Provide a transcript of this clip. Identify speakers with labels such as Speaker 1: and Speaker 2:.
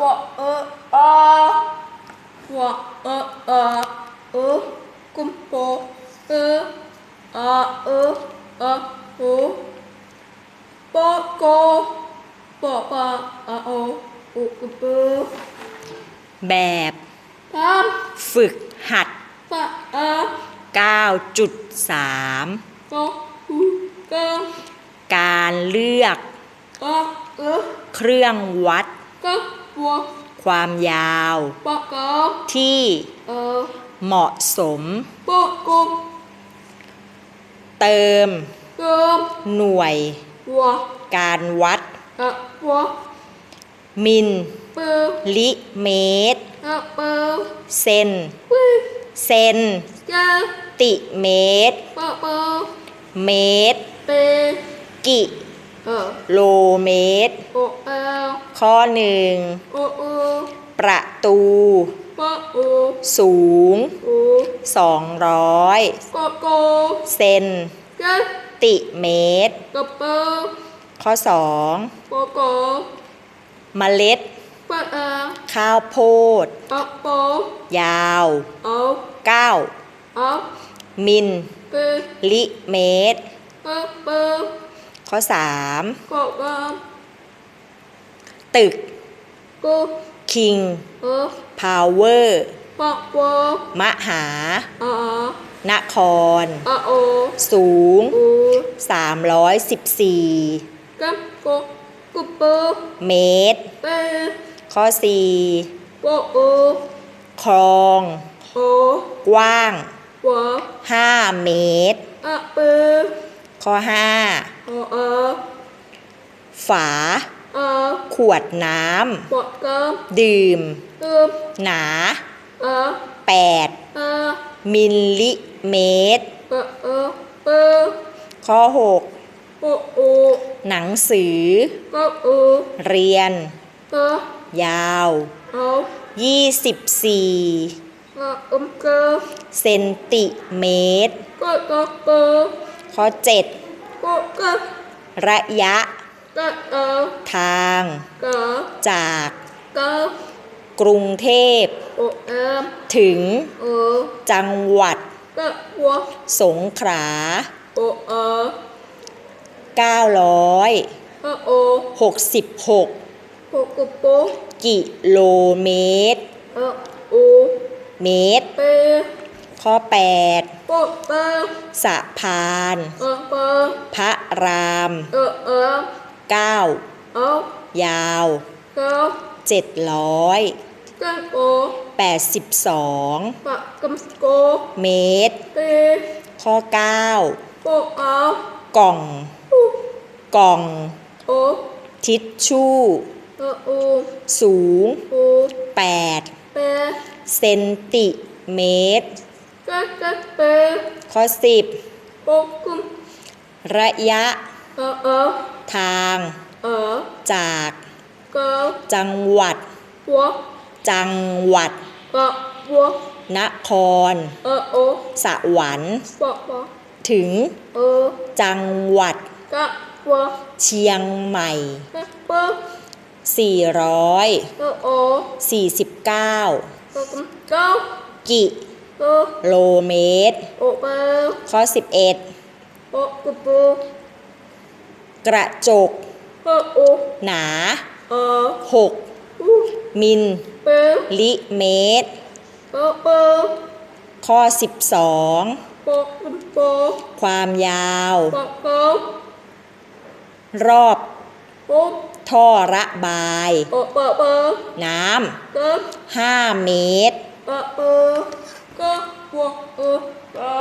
Speaker 1: ปอเอออวะเออเออเออกุมปอเอออาเอออาโอปอโกปอปาอาโออุป
Speaker 2: แบบฝึกหัด
Speaker 1: ปะอา
Speaker 2: 9.3
Speaker 1: ปอหูกา
Speaker 2: การเลือก
Speaker 1: เออ
Speaker 2: เครื่องวัด
Speaker 1: กะปัว
Speaker 2: ความยาว
Speaker 1: ปะกา
Speaker 2: ที่
Speaker 1: เออ
Speaker 2: เหมาะสม
Speaker 1: ปอกุม
Speaker 2: เติม
Speaker 1: เกิม
Speaker 2: หน่วย
Speaker 1: วัว
Speaker 2: การวัด
Speaker 1: อะวัว
Speaker 2: มิล
Speaker 1: เปิล
Speaker 2: ลิเมตร
Speaker 1: อะเปิล
Speaker 2: เซน
Speaker 1: วิ
Speaker 2: เซน
Speaker 1: ยา
Speaker 2: ติเมตร
Speaker 1: ปะเปิล
Speaker 2: เมตร
Speaker 1: เป
Speaker 2: กิ
Speaker 1: เออ
Speaker 2: โลเมตร
Speaker 1: โอเอล
Speaker 2: ข้อหนึ่ง
Speaker 1: โอโอ
Speaker 2: ประตู
Speaker 1: ปะโอ
Speaker 2: สูง
Speaker 1: โอ
Speaker 2: 200
Speaker 1: กะโก
Speaker 2: เซน
Speaker 1: ยา
Speaker 2: ติเมตร
Speaker 1: กะเปิล
Speaker 2: ข้อ
Speaker 1: ปะโก
Speaker 2: 2เมล็ด
Speaker 1: ปะอา
Speaker 2: ข้าวโพด
Speaker 1: อะโป
Speaker 2: ยาว
Speaker 1: เอา
Speaker 2: 9
Speaker 1: เอา
Speaker 2: มิล
Speaker 1: เป
Speaker 2: ลิเมตร
Speaker 1: ปะเปิล
Speaker 2: ข้อ
Speaker 1: กะกาม
Speaker 2: 3ตึก
Speaker 1: โก
Speaker 2: คิง
Speaker 1: เออ
Speaker 2: พาวเวอร์
Speaker 1: ปะวอ
Speaker 2: มหา
Speaker 1: อาน
Speaker 2: คร
Speaker 1: อะโอ
Speaker 2: สูง
Speaker 1: โอ
Speaker 2: 314
Speaker 1: กัมโกกุเปอ
Speaker 2: เมตร
Speaker 1: เป
Speaker 2: ข้อ
Speaker 1: โปโอ
Speaker 2: 4คลอง
Speaker 1: โอก
Speaker 2: ว้าง
Speaker 1: วะ
Speaker 2: 5เมตร
Speaker 1: อะ เป
Speaker 2: ข้อ
Speaker 1: โออา
Speaker 2: 5ฝา
Speaker 1: อา
Speaker 2: ขวดน้
Speaker 1: ปะกามำ
Speaker 2: ดื่ม
Speaker 1: เติม
Speaker 2: หนา
Speaker 1: อา
Speaker 2: 8
Speaker 1: อา
Speaker 2: มิลลิเมตร
Speaker 1: ปะเอเป
Speaker 2: ข้อ
Speaker 1: โปโอ
Speaker 2: 6 หนังสือ
Speaker 1: ก็โอ
Speaker 2: เรียน
Speaker 1: กะ
Speaker 2: ยาว
Speaker 1: เอา
Speaker 2: 24
Speaker 1: กะอุมกะ
Speaker 2: เซนติเมตร
Speaker 1: ก็กะเป
Speaker 2: ข้อ
Speaker 1: โปกะ
Speaker 2: 7 ระยะ ทาง จาก
Speaker 1: ก
Speaker 2: รุงเทพ ถึง จังหวัด สงขลา
Speaker 1: โออา
Speaker 2: 966
Speaker 1: กิโล
Speaker 2: เมตรเมตร ข้อ8
Speaker 1: โปเป
Speaker 2: สะพาน
Speaker 1: อะเป
Speaker 2: พระราม
Speaker 1: เออเออ
Speaker 2: 9
Speaker 1: เอา
Speaker 2: ยาว
Speaker 1: กะ
Speaker 2: 782
Speaker 1: กะโอปะกัมโก
Speaker 2: เมตร
Speaker 1: เป
Speaker 2: ข้อ
Speaker 1: โปอา
Speaker 2: 9กล่องกล่อง
Speaker 1: โอ
Speaker 2: ทิชชู่
Speaker 1: เออโอ
Speaker 2: สูง
Speaker 1: โอ
Speaker 2: 8
Speaker 1: เป
Speaker 2: เซนติเมตร
Speaker 1: กะกะเป
Speaker 2: ข้อ
Speaker 1: โปกุม
Speaker 2: 10ระยะ
Speaker 1: เออเออ
Speaker 2: ทาง
Speaker 1: เออ
Speaker 2: จาก
Speaker 1: กะ
Speaker 2: จังหวัด
Speaker 1: วัว
Speaker 2: จังหวัด
Speaker 1: กะวัวน
Speaker 2: คร
Speaker 1: เออโอ
Speaker 2: สวรรค์
Speaker 1: ปะปะ
Speaker 2: ถึง
Speaker 1: เออ
Speaker 2: จังหวัด
Speaker 1: กะวัว
Speaker 2: เชียงใหม่
Speaker 1: กะเปอ
Speaker 2: 449
Speaker 1: เออโอปะกุมเก้า
Speaker 2: กิ
Speaker 1: เออ
Speaker 2: โลเมตร
Speaker 1: โอเป
Speaker 2: ข้อ
Speaker 1: โปกุโป
Speaker 2: 11กระจก
Speaker 1: เออโอ
Speaker 2: หนา
Speaker 1: เออ
Speaker 2: 6
Speaker 1: อู
Speaker 2: มิล
Speaker 1: เป
Speaker 2: ลิเมตร
Speaker 1: เออเป
Speaker 2: ข้อ
Speaker 1: โปกุมโป
Speaker 2: 12ความยาว
Speaker 1: ปะเก้าร
Speaker 2: อบ
Speaker 1: โป
Speaker 2: ท่อระบาย
Speaker 1: โอปะเป
Speaker 2: น้
Speaker 1: กะำ
Speaker 2: 5เมตร
Speaker 1: ปะเปกะ วัวเออกะ